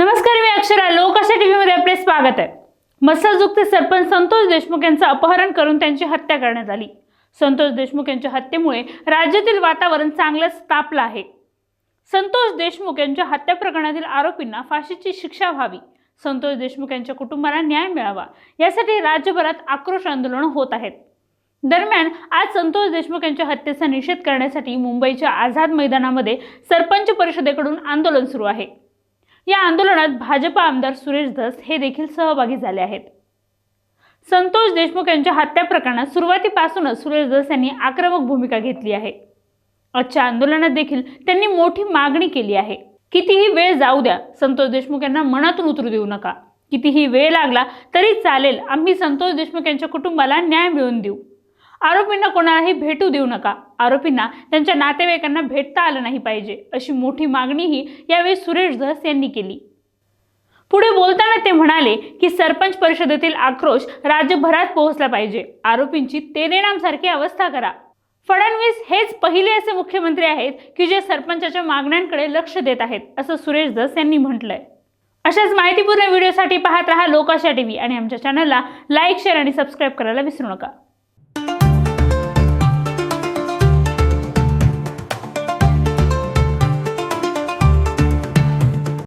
नमस्कार मी अक्षरा. लोकशा टीव्ही मध्ये आपले स्वागत आहे. मसाजयुक्त सरपंच संतोष देशमुख यांचं अपहरण करून त्यांची हत्या करण्यात आली. संतोष देशमुख यांच्या हत्येमुळे राज्यातील वातावरण चांगलंच तापलं आहे. संतोष देशमुख यांच्या हत्या प्रकरणातील आरोपींना फाशीची शिक्षा व्हावी. संतोष देशमुख यांच्या कुटुंबाला न्याय मिळावा. यासाठी राज्यभरात आक्रोश आंदोलन होत आहेत. दरम्यान आज संतोष देशमुख यांच्या हत्येचा निषेध करण्यासाठी मुंबईच्या आझाद मैदानामध्ये सरपंच परिषदेकडून आंदोलन सुरू आहे. या आंदोलनात भाजपा आमदार सुरेश धस हे देखील सहभागी झाले आहेत. संतोष देशमुख यांच्या हत्या प्रकरणात सुरुवातीपासूनच सुरेश धस यांनी आक्रमक भूमिका घेतली आहे. आजच्या आंदोलनात देखील त्यांनी मोठी मागणी केली आहे. कितीही वेळ जाऊ द्या संतोष देशमुख यांना मनातून उतरू देऊ नका. कितीही वेळ लागला तरी चालेल आम्ही संतोष देशमुख यांच्या कुटुंबाला न्याय मिळवून देऊ. आरोपींना कोणालाही भेटू देऊ नका. आरोपींना त्यांच्या नातेवाईकांना भेटता आलं नाही पाहिजे अशी मोठी मागणीही यावेळी सुरेश धस यांनी केली. पुढे बोलताना ते म्हणाले की सरपंच परिषदेतील आक्रोश राज्यभरात पोहोचला पाहिजे. आरोपींची तेरेनामसारखी अवस्था करा. फडणवीस हेच पहिले असे मुख्यमंत्री आहेत की जे सरपंचाच्या मागण्यांकडे लक्ष देत आहेत असं सुरेश धस यांनी म्हटलंय. अशाच माहितीपूर्ण व्हिडिओसाठी पाहत राहा लोकाशा टीव्ही आणि आमच्या चॅनलला लाईक शेअर आणि सबस्क्राईब करायला विसरू नका.